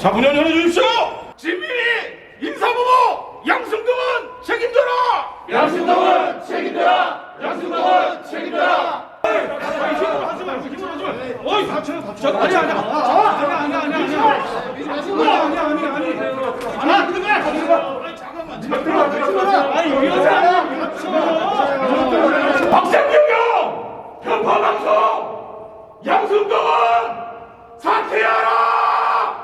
자, 문 열어 주십시오! 진민이 인사보고 양승동은 책임져라! 양승동은 책임져라! 양승동은 책임져라! 어이 다쳐요 다쳐 아니 아니 아니 아니 아니 아니 아니 아니 아니 아니 아니 그래 잠깐만 잠깐만. 아니 여기 박상경영 편파 방송 양승동은 사퇴하라!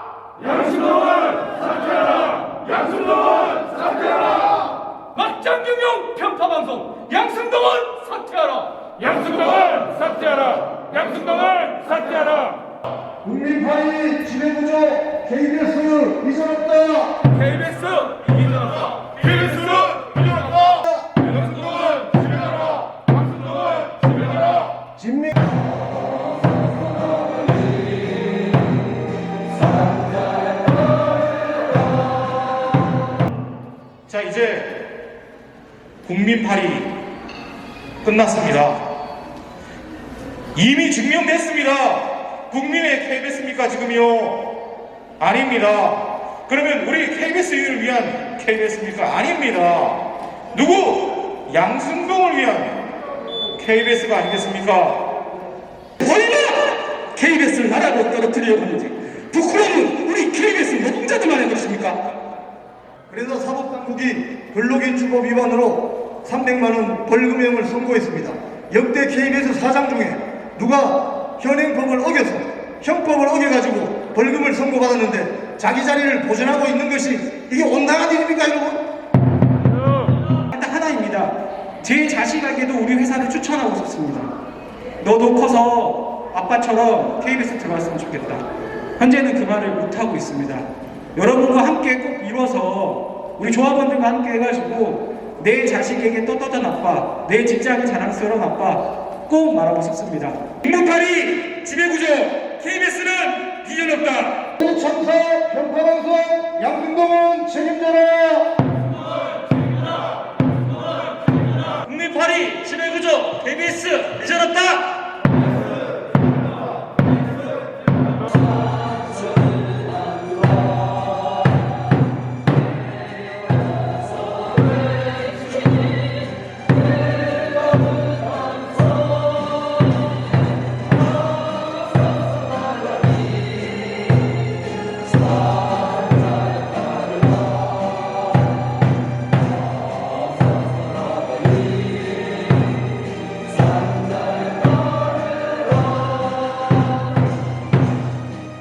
양승동은 사퇴하라! 양승동은 사퇴하라! 막장경영 편파방송! 양승동은 사퇴하라! 양승동은 사퇴하라! 양승동은 사퇴하라! 국민파이 지배구조 KBS 이전 없다. KBS 이기전없다. KBS는 밀어넣다. 양승동은 지배하라. 양승동은 지배하라. 진미 자 이제 국민팔이 끝났습니다. 이미 증명됐습니다. 국민의 KBS입니까 지금요? 아닙니다. 그러면 우리 KBS를 위한 KBS입니까? 아닙니다. 누구? 양승동을 위한 KBS가 아니겠습니까? 얼마나 KBS를 나라로 떨어뜨리려고 하는지 부끄러움은 우리 KBS 노동자들만의 것입니까? 그래서 사법당국이 근로기준 주법 위반으로 300만 원 벌금형을 선고했습니다. 역대 KBS 사장 중에 누가 현행법을 어겨서 형법을 어겨가지고 벌금을 선고받았는데 자기 자리를 보존하고 있는 것이 이게 온당한 일입니까 여러분? 딱 하나입니다. 제 자식에게도 우리 회사를 추천하고 싶습니다. 너도 커서 아빠처럼 KBS 들어왔으면 좋겠다. 현재는 그 말을 못하고 있습니다. 여러분과 함께 꼭 이뤄서 우리 조합원들과 함께 해가지고 내 자식에게 떳떳한 아빠, 내 직장에 자랑스러운 아빠 꼭 말하고 싶습니다. 인문파리 지배구조 KBS는 비전 없다. 천사, 평가방송 양승동은 책임져라. 국민파리 지배구조 KBS 비전 없다.